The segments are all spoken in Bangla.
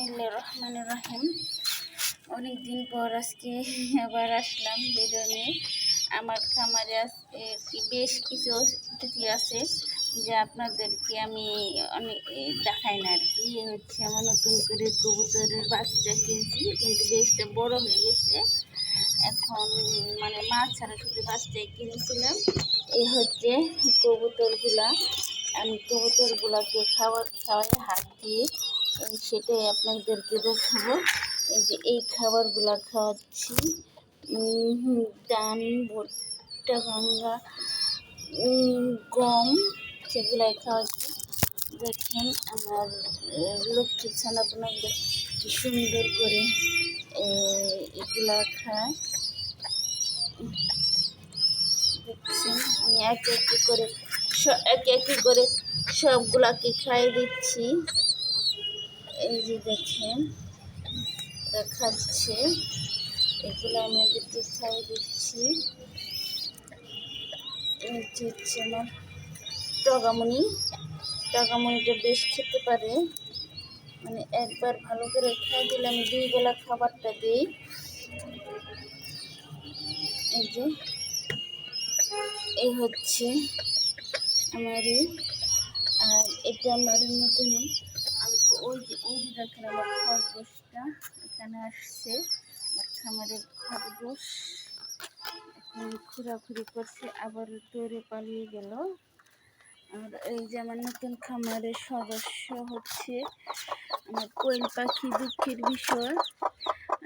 বিসমিল্লা রহমান রহিম। অনেক দিন পর আজকে আবার আসলাম ভিডিও নিয়ে আমার খামারে আজকে বেশ কিছু অতিথি আছে যে আপনাদেরকে আমি অনেক দেখাই না আর কি। হচ্ছে আমার নতুন করে কবুতরের বাচ্চা কিনছি, কিন্তু বেশটা বড় হয়ে গেছে। এখন মানে মাছ ছাড়া শুধু বাচ্চাই কিনেছিলাম। এই হচ্ছে কবুতরগুলা। আমি কবুতরগুলাকে খাবার খাওয়াই হাত দিয়ে সেটাই আপনাদেরকে দেখাবো। এই যে এই খাবারগুলা খাওয়াচ্ছি। ধান ভুট্টা ভাঙ্গা গম সেগুলাই খাওয়াচ্ছি। দেখেন আমার আহ, লক্ষ্মীর ছানাপোনাগুলো কি সুন্দর করে এগুলা খায়। দেখছেন আমি এক একটি করে এক একটি করে সবগুলাকে খাইয়ে দিচ্ছি। এই যে দেখেন খাচ্ছে এগুলো আমি ওদেরকে খাইয়ে দিচ্ছি। যে হচ্ছে আমার টগামণি টগামণিটা বেশ খেতে পারে। মানে একবার ভালো করে খাই দিলে আমি দুই বেলা খাবারটা দিই। এই যে, এই হচ্ছে আমারই। আর এটা আমার নতুন আমি ওই যে ওই যে দেখেন আমার খরগোশটা, এখানে আসছে। আমার খামারের খরগোশ। এখন ঘোরাঘুরি করছে, আবার দৌড়ে পালিয়ে গেল। আর এই যে আমার নতুন খামারের সদস্য হচ্ছে আমার কোয়েল পাখি দুঃখের বিষয়।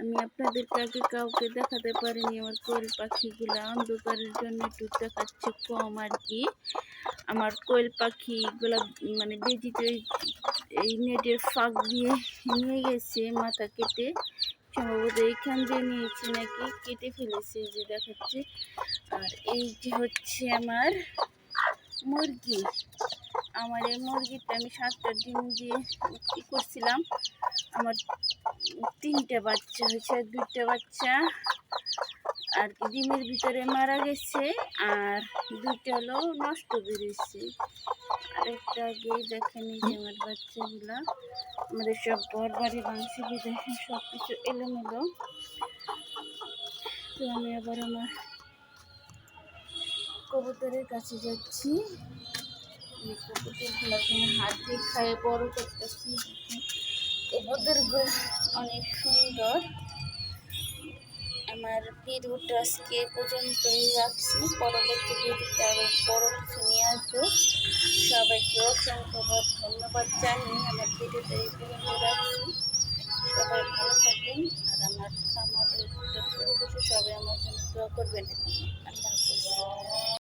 আমি আপনাদের আগে কাউকে দেখাতে পারিনি, আমার কোয়েল পাখিগুলো অন্ধকারের জন্য একটু দেখাচ্ছে কম আর কি। আমার কোয়েল পাখি পাখিগুলো মানে বেজিতে এই নেটের ফাঁক দিয়ে নিয়ে গেছে মাথা কেটে। সম্ভবত এইখান দিয়ে নিয়েছে নাকি কেটে ফেলেছে যে দেখাচ্ছে। আর এই যে হচ্ছে আমার মুরগি। আমার এই মুরগিটা আমি সাতটা ডিম দিয়ে কী করছিলাম। আমার তিনটে বাচ্চা হয়েছে দুইটা বাচ্চা আর ডিমের ভিতরে মারা গেছে, আর দুইটা হলো নষ্ট বেরিয়েছে আর একটা দেখেন এই যে আমার বাচ্চাগুলা, আমাদের সব ঘর বাড়ি ভাঙছে, বিদেশে সব কিছু এলোমেলো। তো আমি আবার আমার কবুতরের কাছে যাচ্ছি। কবুতরগুলোকে হাত দিয়ে খাইয়ে বড় করতেছি। কবুতরগুলো অনেক সুন্দর। আমার ভিডিওটা আজকে পর্যন্তই রাখছি। পরবর্তী ভিডিওতে আরও বড় কিছু নিয়ে আসব। সবাইকে অসংখ্য ধন্যবাদ জানিয়ে আমার ভিডিওটা এই পর্যন্ত রাখছি। সবাই ভালো থাকবেন।